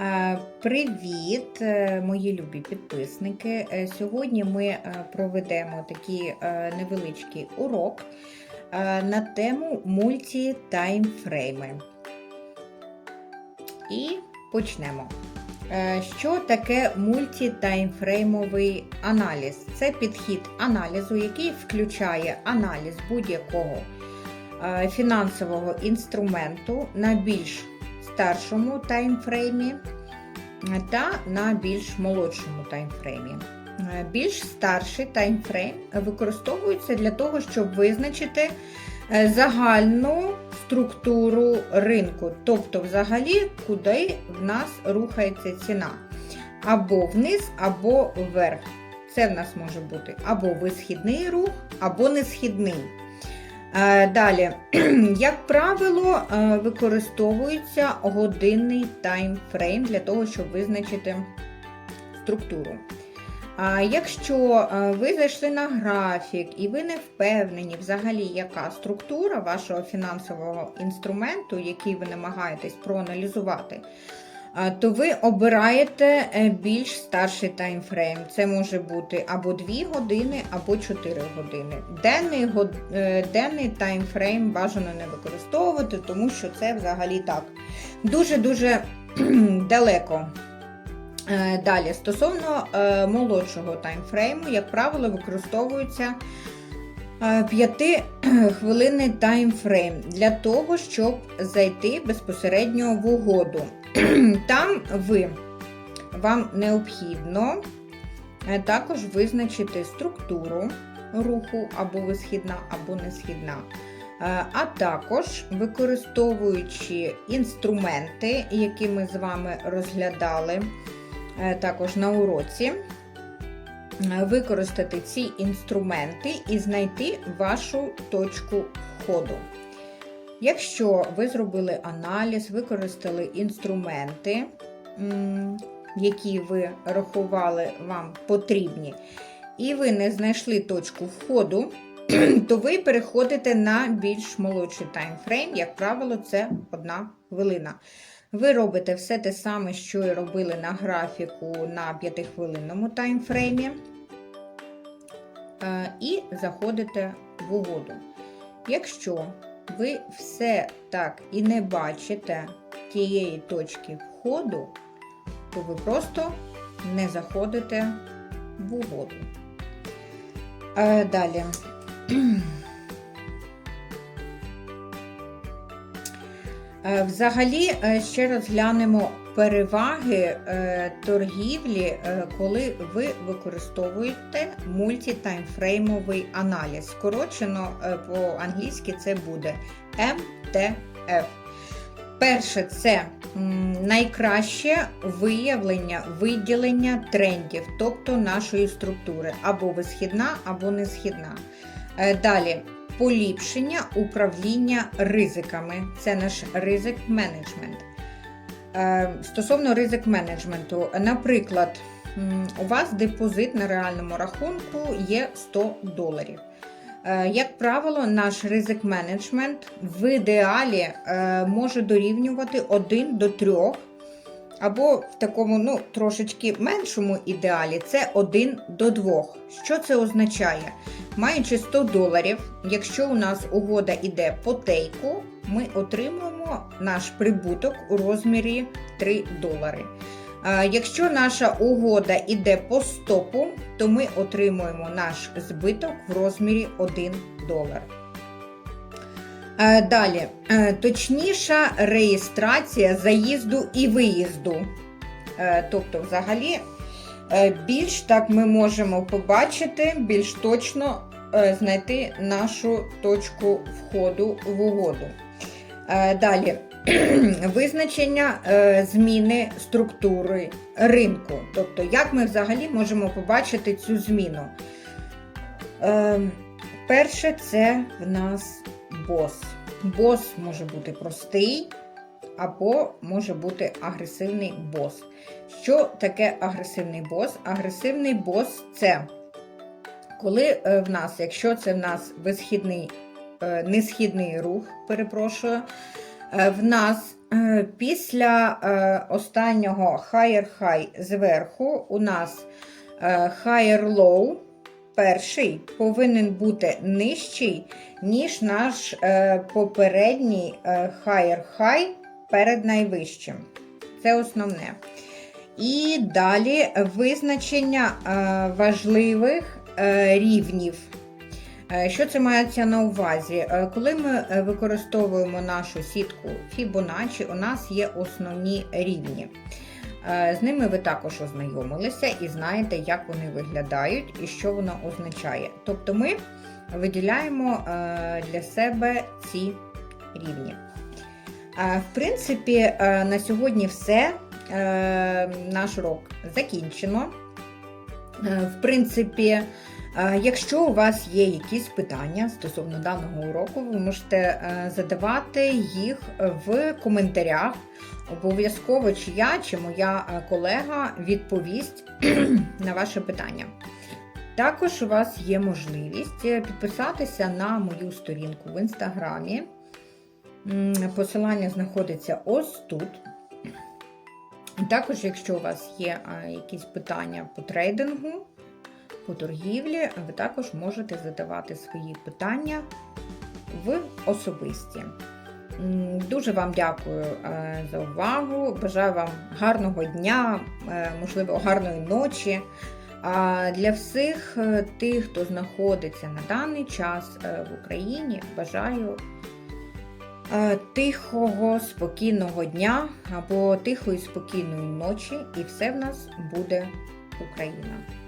Е, Привіт, е, мої любі підписники. Е, Сьогодні ми проведемо такий невеличкий урок на тему мультітаймфрейми. І почнемо. Що таке мультітаймфреймовий аналіз? Це підхід аналізу, який включає аналіз будь-якого фінансового інструменту на більш старшому таймфреймі та на більш молодшому таймфреймі. Е, Більш старший таймфрейм використовується для того, щоб визначити е, загальну структуру ринку, тобто, взагалі, куди в нас рухається ціна. Або вниз, або вверх. Це в нас може бути або висхідний рух, або несхідний. Е, Далі, як правило, е, використовується годинний таймфрейм для того, щоб визначити структуру. А якщо е, ви зайшли на графік і ви не впевнені взагалі, яка структура вашого фінансового інструменту, який ви намагаєтесь проаналізувати, то ви обираєте е, більш старший таймфрейм. Це може бути або 2 години, або 4 години. Денний, е, денний таймфрейм бажано не використовувати, тому що це взагалі так дуже-дуже далеко. Е, Далі, стосовно молодшого таймфрейму, як правило, використовується 5-хвилинний таймфрейм для того, щоб зайти безпосередньо в угоду. Там ви, вам необхідно е, також визначити структуру руху або висхідна, або несхідна. Е, А також використовуючи інструменти, які ми з вами розглядали е, також на уроці, використати ці інструменти і знайти вашу точку входу. Якщо ви зробили аналіз, використали інструменти, які ви рахували вам потрібні, і ви не знайшли точку входу, то ви переходите на більш молодший таймфрейм, як правило, це одна хвилина. Ви робите все те саме, що і робили на графіку на 5-хвилинному таймфреймі, е, і заходите в угоду. Якщо ви все так і не бачите тієї точки входу, то ви просто не заходите в угоду. Е, Далі. Взагалі, е, ще розглянемо переваги е, торгівлі, е, коли ви використовуєте мультітаймфреймовий аналіз. Скорочено е, по-англійськи це буде MTF. Перше, це найкраще виявлення, виділення трендів, тобто нашої структури, або висхідна, або несхідна. Е, Далі поліпшення управління ризиками. Це наш ризик менеджмент. Е, Стосовно ризик менеджменту, наприклад, у вас депозит на реальному рахунку є 100 доларів. Е, Як правило, наш ризик менеджмент в ідеалі е, може дорівнювати 1 до 3, або в такому ну, трошечки меншому ідеалі це 1 до 2. Що це означає? Маючи 100 доларів, якщо у нас угода йде по тейку, ми отримуємо наш прибуток у розмірі 3 долари. Якщо наша угода йде по стопу, то ми отримуємо наш збиток в розмірі 1 долар. Далі, точніша реєстрація заїзду і виїзду. Тобто, взагалі, е, більш так ми можемо побачити, більш точно знайти нашу точку входу в угоду. Е, Далі, визначення е, зміни структури ринку. Тобто, як ми взагалі можемо побачити цю зміну? Е, Перше, це в нас бос. Бос може бути простий, або може бути агресивний бос. Що таке агресивний бос? Агресивний бос це коли е, в нас, якщо це в нас висхідний, е, несхідний рух, перепрошую, Е, В нас після останнього higher high зверху у нас higher low перший повинен бути нижчий, ніж наш попередній higher high перед найвищим. Це основне. І далі визначення важливих рівнів. Е, Що це мається на увазі? Е, Коли ми е, використовуємо нашу сітку Fibonacci, у нас є основні рівні. Е, З ними ви також ознайомилися і знаєте, як вони виглядають і що воно означає. Тобто ми виділяємо е, для себе ці рівні. Е, В принципі, е, на сьогодні все. Е, Наш урок закінчено. Е, В принципі, е, якщо у вас є якісь питання стосовно даного уроку, ви можете е, задавати їх в коментарях. Обов'язково чи я, чи моя колега відповість на ваше питання. Також у вас є можливість підписатися на мою сторінку в інстаграмі. Посилання знаходиться ось тут. Також, якщо у вас є якісь питання по трейдингу, по торгівлі, ви також можете задавати свої питання в особисті. Дуже вам дякую е, за увагу. Бажаю вам гарного дня, е, можливо, гарної ночі. А для всіх е, тих, хто знаходиться на даний час в Україні, бажаю тихого, спокійного дня або тихої, спокійної ночі, і все в нас буде Україна.